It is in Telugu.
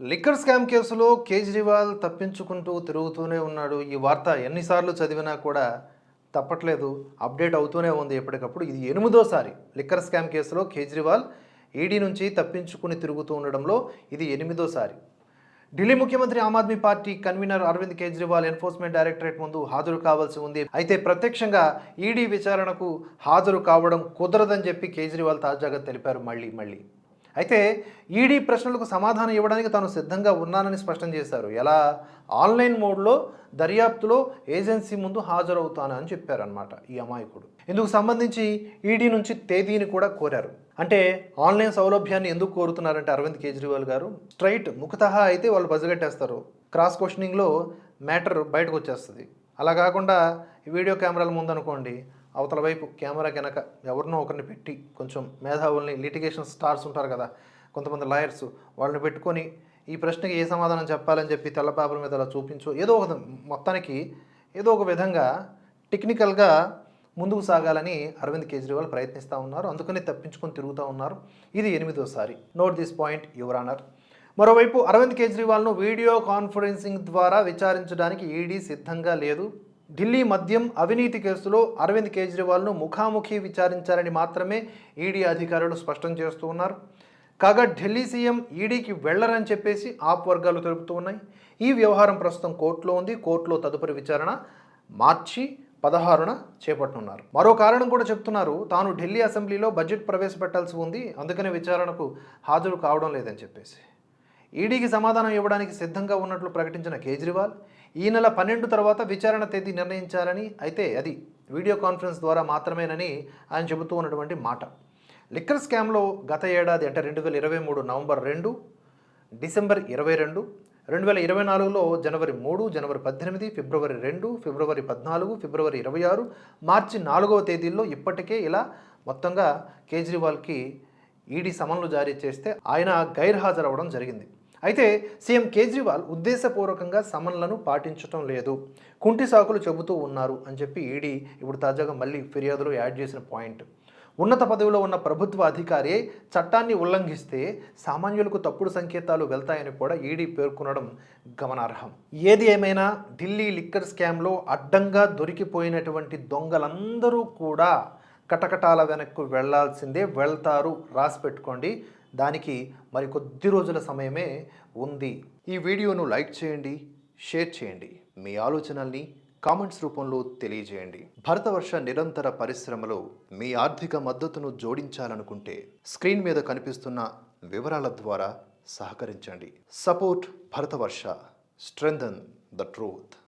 లిక్కర్ స్కామ్ కేసులో కేజ్రీవాల్ తప్పించుకుంటూ తిరుగుతూనే ఉన్నాడు. ఈ వార్త ఎన్నిసార్లు చదివినా కూడా తప్పట్లేదు. అప్డేట్ అవుతూనే ఉంది ఎప్పటికప్పుడు. ఇది ఎనిమిదోసారి లిక్కర్ స్కామ్ కేసులో కేజ్రీవాల్ ఈడీ నుంచి తప్పించుకుని తిరుగుతూ ఉండడంలో ఇది ఎనిమిదోసారి ఢిల్లీ ముఖ్యమంత్రి Aam Aadmi party convener Arvind Kejriwal enforcement directorate ముందు హాజరు కావాల్సి ఉంది. అయితే ప్రత్యక్షంగా ఈడీ విచారణకు హాజరు కావడం కుదరదని చెప్పి కేజ్రీవాల్ తాజాగా తెలిపారు. మళ్ళీ మళ్ళీ. అయితే ఈడీ ప్రశ్నలకు సమాధానం ఇవ్వడానికి తాను సిద్ధంగా ఉన్నానని స్పష్టం చేశారు. ఎలా? ఆన్లైన్ మోడ్లో దర్యాప్తులో ఏజెన్సీ ముందు హాజరవుతాను అని చెప్పారనమాట ఈ అమాయకుడు. ఇందుకు సంబంధించి ఈడీ నుంచి తేదీని కూడా కోరారు. అంటే ఆన్లైన్ సౌలభ్యాన్ని ఎందుకు కోరుతున్నారంటే అరవింద్ కేజ్రీవాల్ గారు? స్ట్రైట్ ముఖతహా అయితే వాళ్ళు బజగట్టేస్తారు. క్రాస్ క్వశ్చనింగ్లో మ్యాటర్ బయటకు వచ్చేస్తుంది. అలా కాకుండా వీడియో కెమెరాల ముందు అనుకోండి అవతల వైపు కెమెరా కనుక ఎవరినో ఒకరిని పెట్టి కొంచెం మేధావుల్ని లిటిగేషన్ స్టార్స్ ఉంటారు కదా కొంతమంది లాయర్స్ వాళ్ళని పెట్టుకొని ఈ ప్రశ్నకి ఏ సమాధానం చెప్పాలని చెప్పి తెల్లపేపర్ మీద అలా చూపించు ఏదో ఒక మొత్తానికి ఏదో ఒక విధంగా టెక్నికల్గా ముందుకు సాగాలని అరవింద్ కేజ్రీవాల్ ప్రయత్నిస్తూ ఉన్నారు. అందుకని తప్పించుకొని తిరుగుతూ ఉన్నారు. ఇది ఎనిమిదోసారి. Note this point your honour మరోవైపు అరవింద్ కేజ్రీవాల్ను వీడియో కాన్ఫరెన్సింగ్ ద్వారా విచారించడానికి ఈడీ సిద్ధంగా లేదు. ఢిల్లీ మద్యం అవినీతి కేసులో అరవింద్ కేజ్రీవాల్ను ముఖాముఖి విచారించాలని మాత్రమే ఈడీ అధికారులు స్పష్టం చేస్తూ ఉన్నారు. కాగా ఢిల్లీ సీఎం ఈడీకి వెళ్ళరని చెప్పేసి ఆప్ వర్గాలు తెలుపుతూ ఉన్నాయి. ఈ వ్యవహారం ప్రస్తుతం కోర్టులో ఉంది. కోర్టులో తదుపరి విచారణ మార్చి పదహారున చేపట్టనున్నారు. మరో కారణం కూడా చెప్తున్నారు. తాను ఢిల్లీ అసెంబ్లీలో బడ్జెట్ ప్రవేశపెట్టాల్సి ఉంది. అందుకనే విచారణకు హాజరు కావడం లేదని చెప్పేసి. ఈడీకి సమాధానం ఇవ్వడానికి సిద్ధంగా ఉన్నట్లు ప్రకటించిన కేజ్రీవాల్ ఈ నెల పన్నెండు తర్వాత విచారణ తేదీ నిర్ణయించాలని అయితే అది వీడియో కాన్ఫరెన్స్ ద్వారా మాత్రమేనని ఆయన చెబుతూ ఉన్నటువంటి మాట. లిక్కర్ స్కామ్లో గత ఏడాది అంటే రెండు వేల ఇరవై మూడు నవంబర్ రెండు డిసెంబర్ ఇరవై రెండు రెండు వేల ఇరవై నాలుగులో జనవరి మూడు జనవరి పద్దెనిమిది ఫిబ్రవరి రెండు ఫిబ్రవరి పద్నాలుగు ఫిబ్రవరి ఇరవై ఆరు మార్చి నాలుగవ తేదీల్లో ఇప్పటికే ఇలా మొత్తంగా కేజ్రీవాల్కి ఈడీ సమన్లు జారీ చేస్తే ఆయన గైర్హాజరవ్వడం జరిగింది. అయితే సీఎం కేజ్రీవాల్ ఉద్దేశపూర్వకంగా సమన్లను పాటించటం లేదు. కుంటి సాకులు చెబుతూ ఉన్నారు అని చెప్పి ఈడీ ఇప్పుడు తాజాగా మళ్ళీ ఫిర్యాదులో యాడ్ చేసిన పాయింట్. ఉన్నత పదవిలో ఉన్న ప్రభుత్వ అధికారి చట్టాన్ని ఉల్లంఘిస్తే సామాన్యులకు తప్పుడు సంకేతాలు వెళ్తాయని కూడా ఈడీ పేర్కొనడం గమనార్హం. ఏది ఏమైనా ఢిల్లీ లిక్కర్ స్కామ్లో అడ్డంగా దొరికిపోయినటువంటి దొంగలందరూ కూడా కటకటాల వెనక్కు వెళ్ళాల్సిందే వెళ్తారు. రాసి పెట్టుకోండి. దానికి మరి కొద్ది రోజుల సమయమే ఉంది. ఈ వీడియోను లైక్ చేయండి షేర్ చేయండి. మీ ఆలోచనల్ని కామెంట్స్ రూపంలో తెలియజేయండి. భరతవర్ష నిరంతర పరిశ్రమలో మీ ఆర్థిక మద్దతును జోడించాలనుకుంటే స్క్రీన్ మీద కనిపిస్తున్న వివరాల ద్వారా సహకరించండి. Support Bharatavarsha. Strengthen the truth.